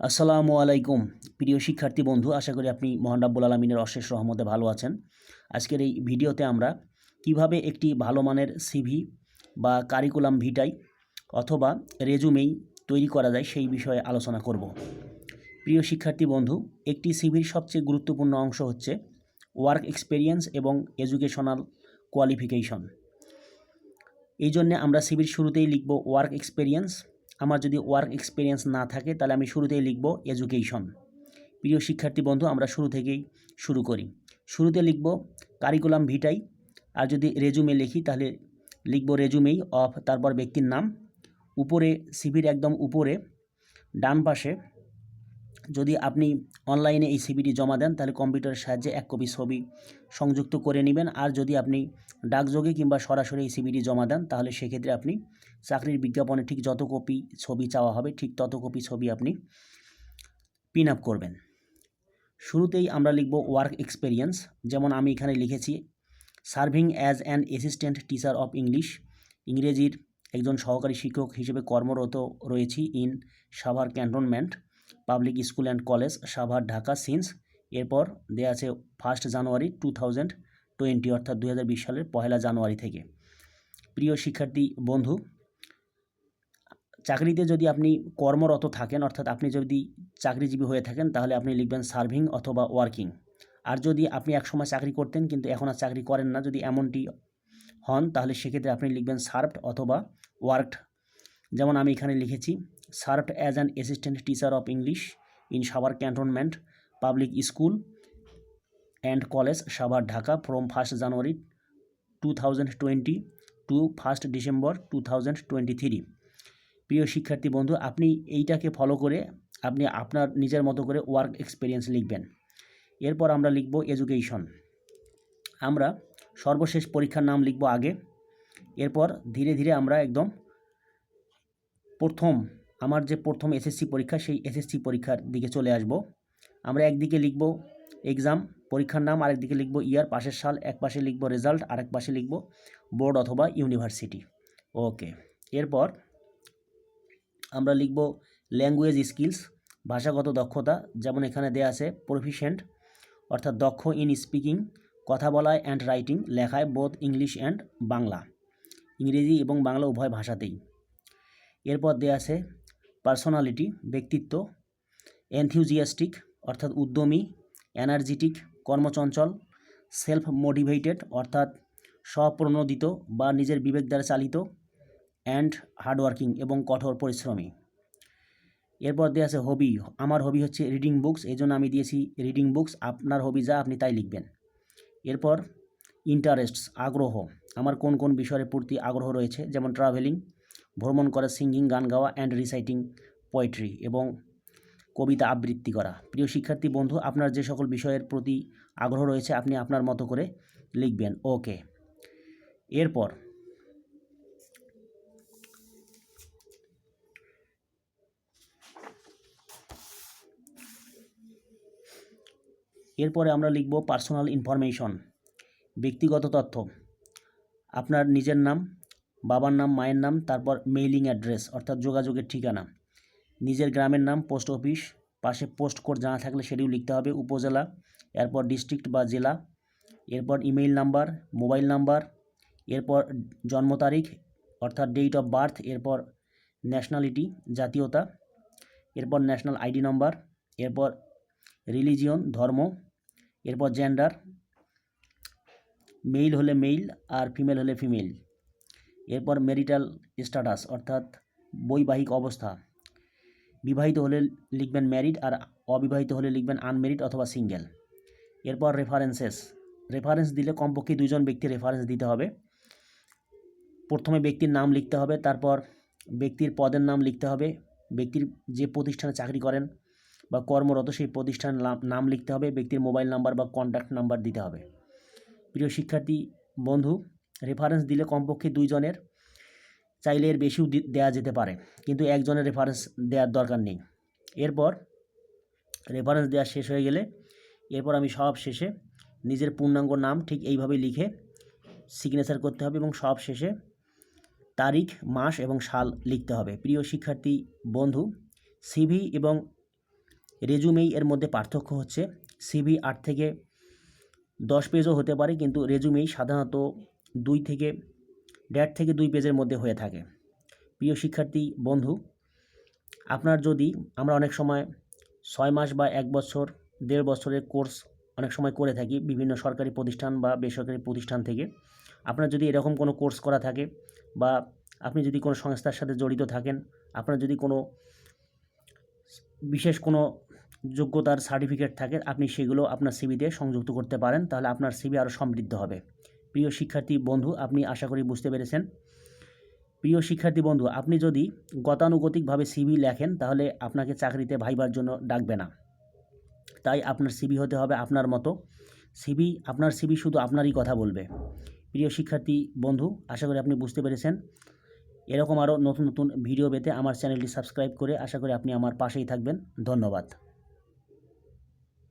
আসসালামু আলাইকুম। প্রিয় শিক্ষার্থী বন্ধু, আশা করি আপনি মহান আলমিনের অশেষ রহমতে ভালো আছেন। আজকের এই ভিডিওতে আমরা কীভাবে একটি ভালো মানের সিভি বা কারিকুলাম ভিটাই অথবা রেজুমেই তৈরি করা যায় সেই বিষয়ে আলোচনা করব। প্রিয় শিক্ষার্থী বন্ধু, একটি সিভির সবচেয়ে গুরুত্বপূর্ণ অংশ হচ্ছে ওয়ার্ক এক্সপেরিয়েন্স এবং এডুকেশনাল কোয়ালিফিকেশন এই জন্যে আমরা সিভির শুরুতেই লিখব ওয়ার্ক এক্সপেরিয়েন্স আমার যদি ওয়ার্ক এক্সপিরিয়েন্স না থাকে, তাহলে আমি শুরুতেই লিখব এডুকেশন প্রিয় শিক্ষার্থী বন্ধু, আমরা শুরু থেকেই শুরু করি। শুরুতে লিখব কারিকুলাম ভিটাই আর যদি রেজুমে লিখি, তাহলে লিখব রেজুমেই অফ তারপর ব্যক্তির নাম, উপরে সিভির একদম উপরে, ডান পাশে যদি আপনি অনলাইনে এই সিভিটি জমা দেন, তাহলে কম্পিউটারের সাহায্যে এক কপি ছবি সংযুক্ত করে নেবেন। আর যদি আপনি ডাকযোগে কিংবা সরাসরি এই সিভিটি জমা দেন, তাহলে সেক্ষেত্রে আপনি চাকরির বিজ্ঞাপনে ঠিক যত কপি ছবি চাওয়া হবে, ঠিক তত কপি ছবি আপনি পিন আপ করবেন। শুরুতেই আমরা লিখব ওয়ার্ক এক্সপেরিয়েন্স যেমন আমি এখানে লিখেছি serving as an assistant teacher of English ইংরেজির একজন সহকারী শিক্ষক হিসেবে কর্মরত রয়েছি in Savar cantonment public school and college, Savar, Dhaka, since. এরপর দেওয়া আছে first January two thousand twenty, অর্থাৎ দু বিশ সালের পহেলা জানুয়ারি থেকে। প্রিয় শিক্ষার্থী, বন্ধু, চাকরিতে যদি আপনি কর্মরত থাকেন, অর্থাৎ আপনি যদি চাকরিজীবী হয়ে থাকেন, তাহলে আপনি লিখবেন সার্ভিং অথবা ওয়ার্কিং। আর যদি আপনি একসময় চাকরি করতেন, কিন্তু এখন আর চাকরি করেন না, যদি এমনটি হন, তাহলে সেক্ষেত্রে আপনি লিখবেন সার্ভড অথবা ওয়ার্কড। যেমন আমি এখানে লিখেছি served as an assistant teacher of English in Savar cantonment public school and college Savar Dhaka from first January two thousand twenty to first December two thousand twenty three প্রিয় শিক্ষার্থী বন্ধু, আপনি এইটাকে ফলো করে আপনি আপনার নিজের মতো করে ওয়ার্ক এক্সপিরিয়েন্স লিখবেন। এরপর আমরা লিখব এডুকেশন আমরা সর্বশেষ পরীক্ষার নাম লিখব আগে। এরপর ধীরে ধীরে আমরা একদম প্রথম আমার যে প্রথম এসএসসি পরীক্ষা, সেই এসএসসি পরীক্ষার দিকে চলে আসব। আমরা একদিকে লিখব এক্সাম পরীক্ষার নাম, আরেকদিকে লিখব ইয়ার পাশের সাল, এক পাশে লিখব রেজাল্ট আরেক পাশে লিখব বোর্ড অথবা ইউনিভার্সিটি ওকে এরপর আমরা লিখব ল্যাঙ্গুয়েজ স্কিলস ভাষাগত দক্ষতা, যেমন এখানে দেয়া আছে প্রফিশিয়েন্ট অর্থাৎ দক্ষ ইন স্পিকিং কথা বলায় অ্যান্ড রাইটিং লেখায় বোধ ইংলিশ অ্যান্ড বাংলা। ইংরেজি এবং বাংলা উভয় ভাষাতেই। এরপর দেয়া আছে পার্সোনালিটি ব্যক্তিত্ব এনথিউজিয়াস্টিক অর্থাৎ উদ্যমী এনার্জেটিক কর্মচঞ্চল সেলফ মোটিভেটেড অর্থাৎ স্বপ্রণোদিত বা নিজের বিবেক দ্বারা চালিত অ্যান্ড হার্ডওয়ার্কিং এবং কঠোর পরিশ্রমী। এরপর দেওয়া আছে হবি আমার হবি হচ্ছে রিডিং বুকস এই জন্য আমি দিয়েছি রিডিং বুকস আপনার হবি যা, আপনি তাই লিখবেন। এরপর ইন্টারেস্টস আগ্রহ। আমার কোন কোন বিষয়ের প্রতি আগ্রহ রয়েছে? যেমন ট্রাভেলিং ভ্রমণ করা সিঙ্গিং, গান গাওয়া অ্যান্ড রিসাইটিং পোয়েট্রি এবং কবিতা আবৃত্তি করা। প্রিয় শিক্ষার্থী, বন্ধু, আপনার যে সকল বিষয়ের প্রতি আগ্রহ রয়েছে, আপনি আপনার মতো করে লিখবেন। ওকে। এরপর এরপরে আমরা লিখব পার্সোনাল ইনফরমেশন ব্যক্তিগত তথ্য। আপনার নিজের নাম বাবার নাম, মায়ের নাম, তারপর মেইলিং অ্যাড্রেস অর্থাৎ যোগাযোগের ঠিকানা। নিজের গ্রামের নাম পোস্ট অফিস পাশে পোস্ট কোড জানা থাকলে সেটিও লিখতে হবে, উপজেলা, এরপর ডিস্ট্রিক্ট বা জেলা, এরপর ইমেইল নাম্বার মোবাইল নাম্বার এরপর জন্ম তারিখ, অর্থাৎ ডেট অফ বার্থ এরপর ন্যাশনালিটি জাতীয়তা, এরপর ন্যাশনাল আইডি নাম্বার এরপর রিলিজিয়ন ধর্ম, এরপর জেন্ডার মেইল হলে মেইল আর ফিমেল হলে ফিমেল এরপর মেরিটাল স্ট্যাটাস অর্থাৎ বৈবাহিক অবস্থা। বিবাহিত হলে লিখবেন ম্যারিড আর অবিবাহিত হলে লিখবেন আনমেরিড অথবা সিঙ্গেল এরপর রেফারেন্সেস রেফারেন্স দিলে কমপক্ষে দুজন ব্যক্তির রেফারেন্স দিতে হবে। প্রথমে ব্যক্তির নাম লিখতে হবে, তারপর ব্যক্তির পদের নাম লিখতে হবে। ব্যক্তির যে প্রতিষ্ঠানে চাকরি করেন বা কর্মরত, সেই প্রতিষ্ঠানের নাম লিখতে হবে। ব্যক্তির মোবাইল নাম্বার বা কন্ট্যাক্ট নাম্বার দিতে হবে। প্রিয় শিক্ষার্থী, বন্ধু রেফারেন্স দিলে কমপক্ষে দুইজনের চাইলে এর বেশিও দেওয়া যেতে পারে। কিন্তু একজনের রেফারেন্স দেওয়ার দরকার নেই। এরপর রেফারেন্স দেওয়া শেষ হয়ে গেলে এরপর আমি সব শেষে নিজের পূর্ণাঙ্গ নাম ঠিক এইভাবে লিখে সিগনেচার করতে হবে এবং সব শেষে তারিখ, মাস এবং সাল লিখতে হবে। প্রিয় শিক্ষার্থী, বন্ধু সিভি এবং রেজুমেই এর মধ্যে পার্থক্য হচ্ছে সিভি আট থেকে দশ পেজও হতে পারে, কিন্তু রেজুমেই সাধারণত দুই থেকে দেড় থেকে দুই পেজের মধ্যে হয়ে থাকে। প্রিয় শিক্ষার্থী, বন্ধু, আপনার যদি আমরা অনেক সময় ছয় মাস বা এক বছর, দেড় বছরের কোর্স অনেক সময় করে থাকি বিভিন্ন সরকারি প্রতিষ্ঠান বা বেসরকারি প্রতিষ্ঠান থেকে, আপনার যদি এরকম কোনো কোর্স করা থাকে বা আপনি যদি কোনো সংস্থার সাথে জড়িত থাকেন, আপনার যদি কোনো বিশেষ কোনো যোগ্যতার সার্টিফিকেট থাকে, আপনি সেগুলো আপনার সিবিতে সংযুক্ত করতে পারেন, তাহলে আপনার সিবি আরও সমৃদ্ধ হবে। প্রিয় শিক্ষার্থী বন্ধু, আপনি আশা করি বুঝতে পেরেছেন। প্রিয় শিক্ষার্থী বন্ধু, আপনি যদি গতানুগতিকভাবে সিভি লেখেন, তাহলে আপনাকে চাকরিতে ভাইবার জন্য ডাকবে না। তাই আপনার সিভি হতে হবে আপনার মতো। সিভি আপনার সিভি শুধু আপনারই কথা বলবে। প্রিয় শিক্ষার্থী বন্ধু, আশা করি আপনি বুঝতে পেরেছেন। এরকম আরও নতুন নতুন ভিডিও পেতে আমার চ্যানেলটি সাবস্ক্রাইব করে আশা করি আপনি আমার পাশেই থাকবেন। ধন্যবাদ।